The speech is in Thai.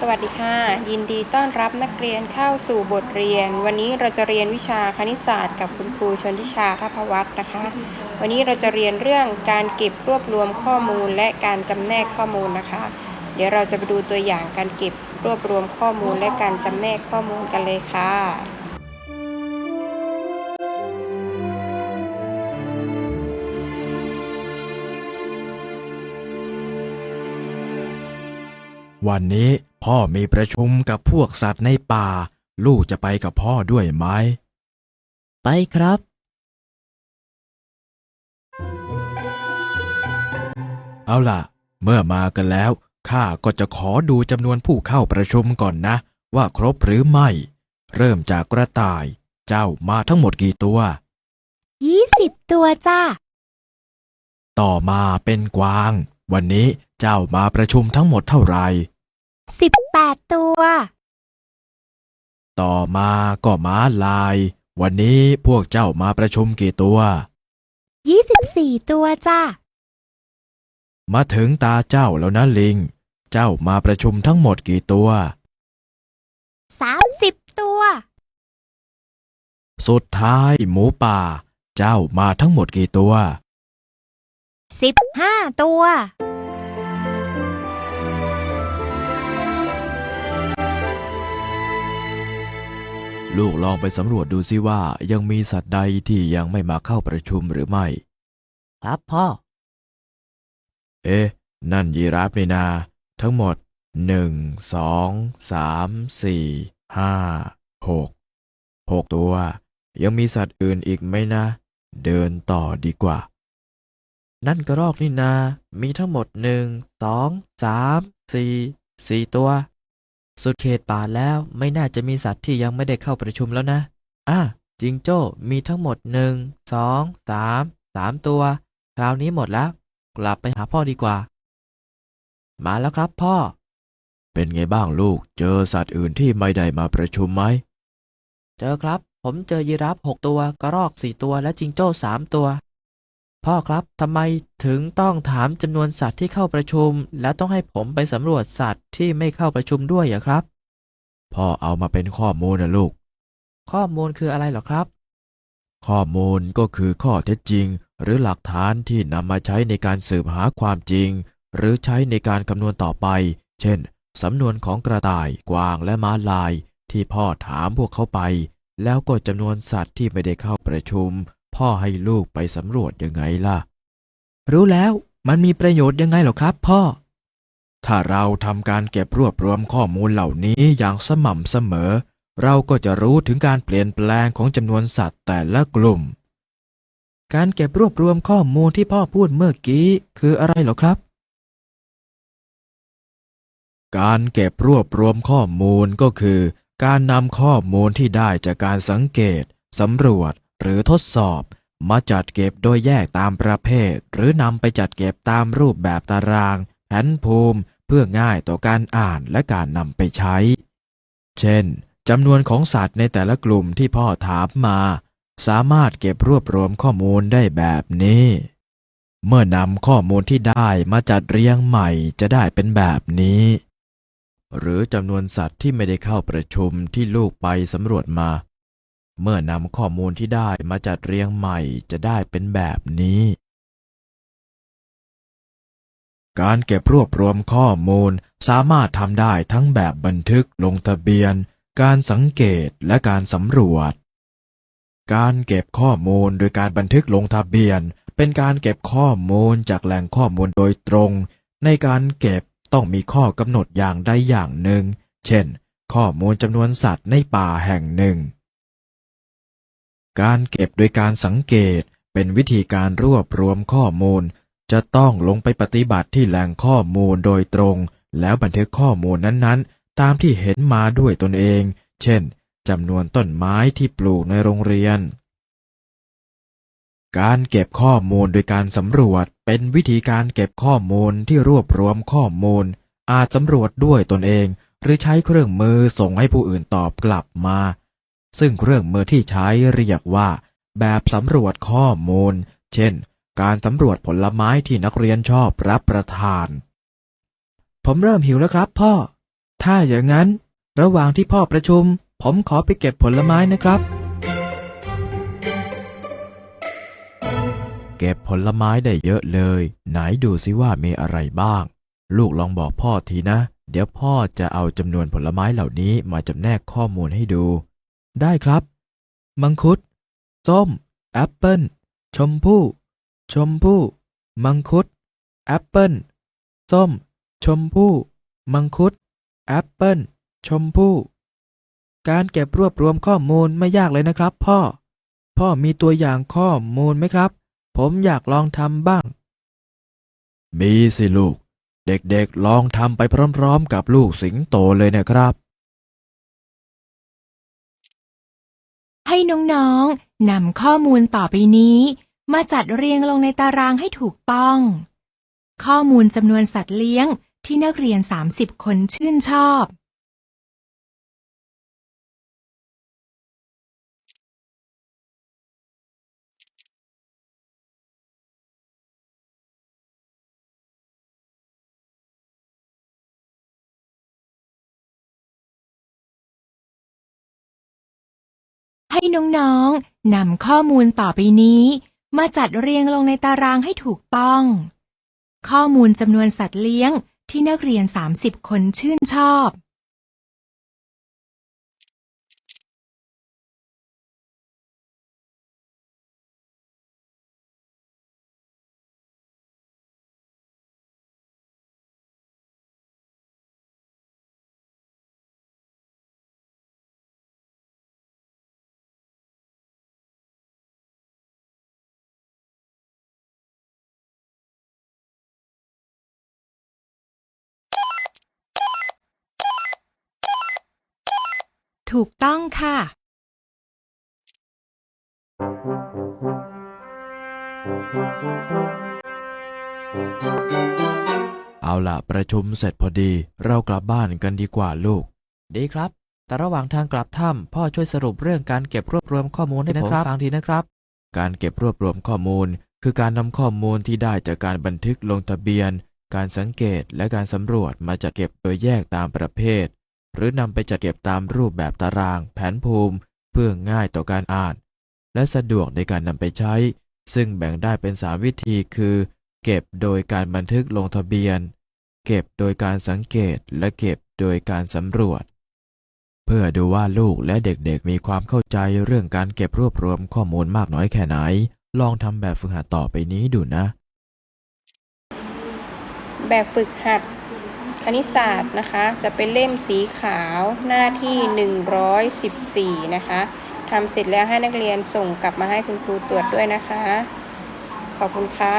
สวัสดีค่ะ ยินดีต้อนรับนักเรียนเข้าสู่บทเรียน วันนี้เราจะเรียนวิชาคณิตศาสตร์กับคุณครูชนทิชาทัพวัฒน์นะคะ วันนี้เราจะเรียนเรื่องการเก็บรวบรวมข้อมูลและการจำแนกข้อมูลนะคะ เดี๋ยวเราจะไปดูตัวอย่างการเก็บรวบรวมข้อมูลและการจำแนกข้อมูลกันเลยค่ะ วันนี้พ่อมีประชุมกับพวกสัตว์ในป่า ลูกจะไปกับพ่อด้วยไหม ไปครับ เอาล่ะ เมื่อมากันแล้ว ข้าก็จะขอดูจำนวนผู้เข้าประชุมก่อนนะ ว่าครบหรือไม่ เริ่มจากกระต่าย เจ้ามาทั้งหมดกี่ตัว ยี่สิบตัวจ้า ต่อมาเป็นกวาง วันนี้เจ้ามาประชุมทั้งหมดเท่าไหร่ สิบแปดตัว ต่อมาก็ม้าลาย วันนี้พวกเจ้ามาประชุมกี่ตัวยี่สิบสี่ตัวจ้ามาถึงตาเจ้าแล้วนะลิง เจ้ามาประชุมทั้งหมดกี่ตัวสามสิบตัว สุดท้ายหมูป่า เจ้ามาทั้งหมดกี่ตัวสิบห้าตัว ลูกลองไปสำรวจดูซิว่ายังมีสัตว์ใดที่ยังไม่มาเข้าประชุมหรือไม่ ครับพ่อ เอ๊ะ นั่นยีราฟนี่นา ทั้งหมดหนึ่งสองสามสี่ห้าหกหกตัว ยังมีสัตว์อื่นอีกไหมนะ เดินต่อดีกว่า นั่นกระรอกนี่นา มีทั้งหมดหนึ่งสองสามสี่สี่ตัว สุดเขตป่าแล้วไม่น่าจะมีสัตว์ที่ยังไม่ได้เข้าประชุมแล้วนะ อะจิงโจ้มีทั้งหมดหนึ่งสองสามสามตัว คราวนี้หมดแล้ว กลับไปหาพ่อดีกว่า มาแล้วครับพ่อ เป็นไงบ้างลูก เจอสัตว์อื่นที่ไม่ได้มาประชุมไหม เจอครับ ผมเจอยีราฟหกตัว กระรอกสี่ตัวและจิงโจ้สามตัว พ่อครับทำไมถึงต้องถามจำนวนสัตว์ที่เข้าประชุม แล้วต้องให้ผมไปสำรวจสัตว์ที่ไม่เข้าประชุมด้วยอะครับ พ่อเอามาเป็นข้อมูลนะลูก ข้อมูลคืออะไรเหรอครับ ข้อมูลก็คือข้อเท็จจริง หรือหลักฐานที่นำมาใช้ในการสืบหาความจริง หรือใช้ในการคำนวณต่อไป เช่นสำนวนของกระต่ายกวางและม้าลาย ที่พ่อถามพวกเขาไป แล้วก็จำนวนสัตว์ที่ไม่ได้เข้าประชุม พ่อให้ลูกไปสำรวจยังไงล่ะ รู้แล้วมันมีประโยชน์ยังไงเหรอครับ พ่อ ถ้าเราทำการเก็บรวบรวมข้อมูลเหล่านี้อย่างสม่ำเสมอ เราก็จะรู้ถึงการเปลี่ยนแปลงของจำนวนสัตว์แต่ละกลุ่ม การเก็บรวบรวมข้อมูลที่พ่อพูดเมื่อกี้คืออะไรเหรอครับการเก็บรวบรวมข้อมูลก็คือ การนำข้อมูลที่ได้จากการสังเกต สำรวจ หรือทดสอบ มาจัดเก็บโดยแยกตามประเภท หรือนำไปจัดเก็บตามรูปแบบตาราง แผนภูมิ เพื่อง่ายต่อการอ่านและการนำไปใช้ เช่นจำนวนของสัตว์ในแต่ละกลุ่มที่พ่อถามมา สามารถเก็บรวบรวมข้อมูลได้แบบนี้ เมื่อนำข้อมูลที่ได้มาจัดเรียงใหม่จะได้เป็นแบบนี้ หรือจำนวนสัตว์ที่ไม่ได้เข้าประชุมที่ลูกไปสำรวจมา เมื่อนำข้อมูลที่ได้มาจัดเรียงใหม่จะได้เป็นแบบนี้ การเก็บรวบรวมข้อมูลสามารถทำได้ทั้งแบบบันทึกลงทะเบียน การสังเกตและการสำรวจ การเก็บข้อมูลโดยการบันทึกลงทะเบียน เป็นการเก็บข้อมูลจากแหล่งข้อมูลโดยตรง ในการเก็บต้องมีข้อกำหนดอย่างใดอย่างหนึ่ง เช่น ข้อมูลจำนวนสัตว์ในป่าแห่งหนึ่ง การเก็บโดยการสังเกตเป็นวิธีการรวบรวมข้อมูล จะต้องลงไปปฏิบัติที่แหล่งข้อมูลโดยตรง แล้วบันทึกข้อมูลนั้นๆ ตามที่เห็นมาด้วยตนเอง เช่นจำนวนต้นไม้ที่ปลูกในโรงเรียน การเก็บข้อมูลโดยการสำรวจเป็นวิธีการเก็บข้อมูลที่รวบรวมข้อมูล อาจสำรวจด้วยตนเอง หรือใช้เครื่องมือส่งให้ผู้อื่นตอบกลับมา ซึ่งเครื่องมือที่ใช้เรียกว่า แบบสำรวจข้อมูล เช่น การสำรวจผลไม้ที่นักเรียนชอบรับประทาน ผมเริ่มหิวแล้วครับพ่อ ถ้าอย่างนั้น ระหว่างที่พ่อประชุม ผมขอไปเก็บผลไม้นะครับ เก็บผลไม้ได้เยอะเลย ไหนดูสิว่ามีอะไรบ้าง ลูกลองบอกพ่อทีนะเดี๋ยวพ่อจะเอาจำนวนผลไม้เหล่านี้มาจำแนกข้อมูลให้ดู ได้ครับ มังคุด ส้ม แอปเปิ้ล ชมพู่ ชมพู่ มังคุด แอปเปิ้ล ส้ม ชมพู่ มังคุด แอปเปิ้ล ชมพู่ การเก็บรวบรวมข้อมูลไม่ยากเลยนะครับ พ่อ พ่อมีตัวอย่างข้อมูลไหมครับ ผมอยากลองทำบ้าง มีสิลูก เด็กๆลองทำไปพร้อม ๆ กับลูกสิงโตเลยนะครับ ให้น้องๆนำข้อมูลต่อไปนี้ มาจัดเรียงลงในตารางให้ถูกต้อง ข้อมูลจำนวนสัตว์เลี้ยงที่นักเรียน 30 คนชื่นชอบ ให้น้องๆนำข้อมูลต่อไปนี้ มาจัดเรียงลงในตารางให้ถูกต้อง ข้อมูลจำนวนสัตว์เลี้ยงที่นักเรียน 30 คนชื่นชอบ ถูกต้องค่ะ เอาล่ะประชุมเสร็จพอดี เรากลับบ้านกันดีกว่าลูก ดีครับ แต่ระหว่างทางกลับถ้ำพ่อช่วยสรุปเรื่องการเก็บรวบรวมข้อมูลให้ให้ผผมมฟังทีนะครับ การเก็บรวบรวมข้อมูล คือการนำข้อมูลที่ได้จากการบันทึกลงทะเบียน การสังเกตและการสำรวจมาจัดเก็บโดยแยกตามประเภท หรือนำไปจัดเก็บตามรูปแบบตาราง แผนภูมิ เพื่อง่ายต่อการอ่าน และสะดวกในการนำไปใช้ ซึ่งแบ่งได้เป็น 3 วิธีคือ เก็บโดยการบันทึกลงทะเบียน เก็บโดยการสังเกตและเก็บโดยการสำรวจ เพื่อดูว่าลูกและเด็กๆ มีความเข้าใจเรื่องการเก็บรวบรวมข้อมูลมากน้อยแค่ไหน ลองทำแบบฝึกหัดต่อไปนี้ดูนะ แบบฝึกหัด คณิตศาสตร์นะคะจะเป็นเล่มสีขาวหน้าที่ 114 นะคะทำเสร็จแล้วให้นักเรียนส่งกลับมาให้คุณครูตรวจด้วยนะคะ ขอบคุณค่ะ